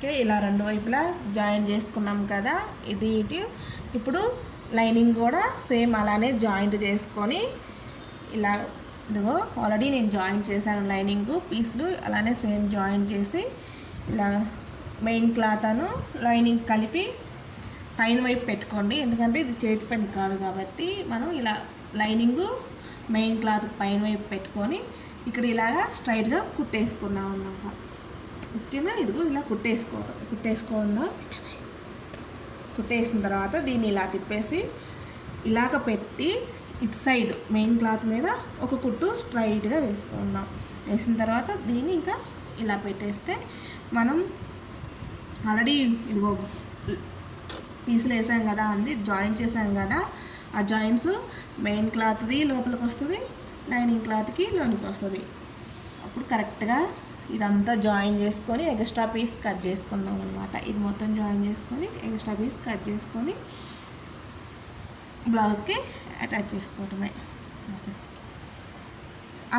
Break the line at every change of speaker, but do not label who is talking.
Okay ఇలా రెండు వైపులా జాయిన్ చేసుకున్నాం కదా ఇది ఇటు. ఇప్పుడు లైనింగ్ కూడా సేమ్ అలానే జాయింట్ చేసుకొని ఇలా ఇదిగో ఆల్రెడీ నేను జాయిన్ చేశాను లైనింగ్ పీసులు అలానే సేమ్ జాయిన్ చేసి ఇలా మెయిన్ క్లాత్ అను లైనింగ్ కలిపి పైన వైపు పెట్టుకోండి. ఎందుకంటే ఇది చేతి పని కాదు కాబట్టి మనం ఇలా లైనింగ్ మెయిన్ క్లాత్ పైన వైపు పెట్టుకొని ఇక్కడ ఇలాగా స్ట్రైట్గా కుట్టేసుకున్నాం అన్నమాట. కుట్టినా ఇదిగో ఇలా కుట్టేసుకోవడం కుట్టేసుకోవడం కుట్టేసిన తర్వాత దీన్ని ఇలా తిప్పేసి ఇలాగ పెట్టి ఇటు సైడ్ మెయిన్ క్లాత్ మీద ఒక కుట్టు స్ట్రైట్గా వేసుకుందాం. వేసిన తర్వాత దీన్ని ఇంకా ఇలా పెట్టేస్తే మనం ఆల్రెడీ ఇదిగో పీసులు వేసాం కదా అండి జాయిన్ చేసాం కదా ఆ జాయింట్స్ మెయిన్ క్లాత్ది లోపలికి వస్తుంది లైనింగ్ క్లాత్కి లోనికి వస్తుంది. అప్పుడు కరెక్ట్గా ఇదంతా జాయిన్ చేసుకొని ఎక్స్ట్రా పీస్ కట్ చేసుకుందాం అనమాట ఇది మొత్తం జాయిన్ చేసుకొని ఎక్స్ట్రా పీస్ కట్ చేసుకొని బ్లౌజ్కి అటాచ్ చేసుకోవటమే. ఆ